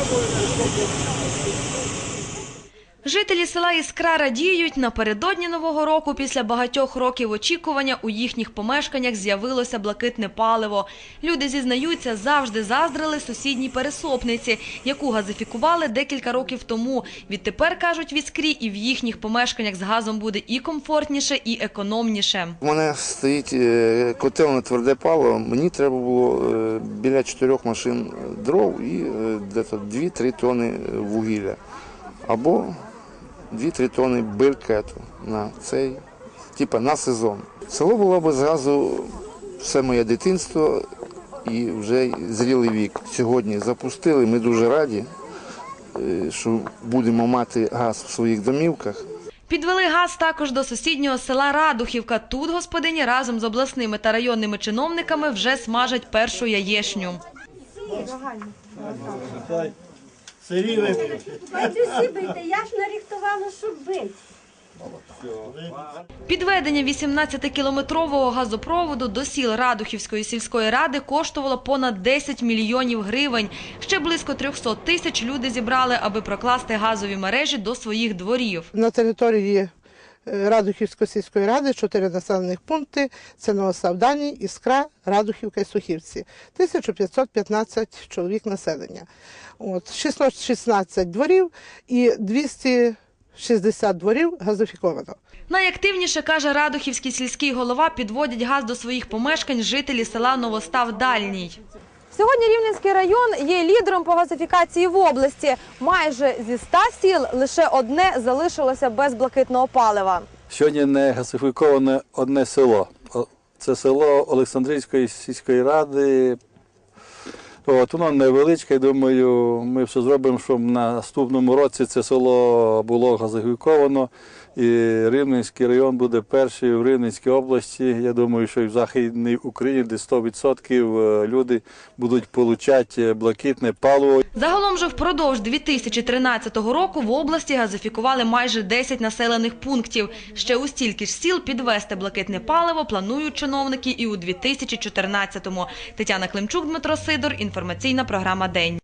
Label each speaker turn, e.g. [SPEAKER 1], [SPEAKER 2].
[SPEAKER 1] 보이는 거 Жителі села Іскра радіють, напередодні Нового року після багатьох років очікування у їхніх помешканнях з'явилося блакитне паливо. Люди зізнаються, завжди заздрили сусідній пересопниці, яку газифікували декілька років тому. Відтепер, кажуть в Іскрі, і в їхніх помешканнях з газом буде і комфортніше, і економніше.
[SPEAKER 2] У мене стоїть е, котел на тверде паливо. Мені треба було е, біля чотирьох машин дров і е, десь 2-3 тони вугілля. Або 2-3 тони брикету на цей, типа на сезон. Село було без газу все моє дитинство і вже зрілий вік. Сьогодні запустили. Ми дуже раді, е, що будемо мати газ в своїх домівках.
[SPEAKER 1] Підвели газ також до сусіднього села Радухівка. Тут господині разом з обласними та районними чиновниками вже смажать першу яєшню.
[SPEAKER 3] Сирі випити.
[SPEAKER 4] Бать бийте, я ж наріхтувала, щоб бити.
[SPEAKER 1] Підведення 18-кілометрового газопроводу до сіл Радухівської сільської ради коштувало понад 10 мільйонів гривень. Ще близько 300 тисяч люди зібрали, аби прокласти газові мережі до своїх дворів.
[SPEAKER 5] На території Радухівської сільської ради чотири населених пункти це Новосавдані, Іскра, Радухівка і Сухівці. 1515 чоловік населення. От, 616 дворів і 260 дворів газифіковано.
[SPEAKER 1] Найактивніше, каже Радухівський сільський голова, підводять газ до своїх помешкань жителі села Новостав Дальній.
[SPEAKER 6] Сьогодні Рівненський район є лідером по газифікації в області. Майже зі 100 сіл лише одне залишилося без блакитного палива.
[SPEAKER 7] Сьогодні не газифіковане одне село. Це село Олександрійської сільської ради. От, воно невеличке, думаю, ми все зробимо, щоб на наступному році це село було газифіковано. І Рівненський район буде перший в Рівненській області. Я думаю, що і в Західній Україні, де 100% люди будуть отримати блакитне паливо.
[SPEAKER 1] Загалом же впродовж 2013 року в області газифікували майже 10 населених пунктів. Ще у стільки ж сіл підвести блакитне паливо планують чиновники і у 2014-му. Тетяна Климчук, Дмитро Сидор. Інформаційна програма «День».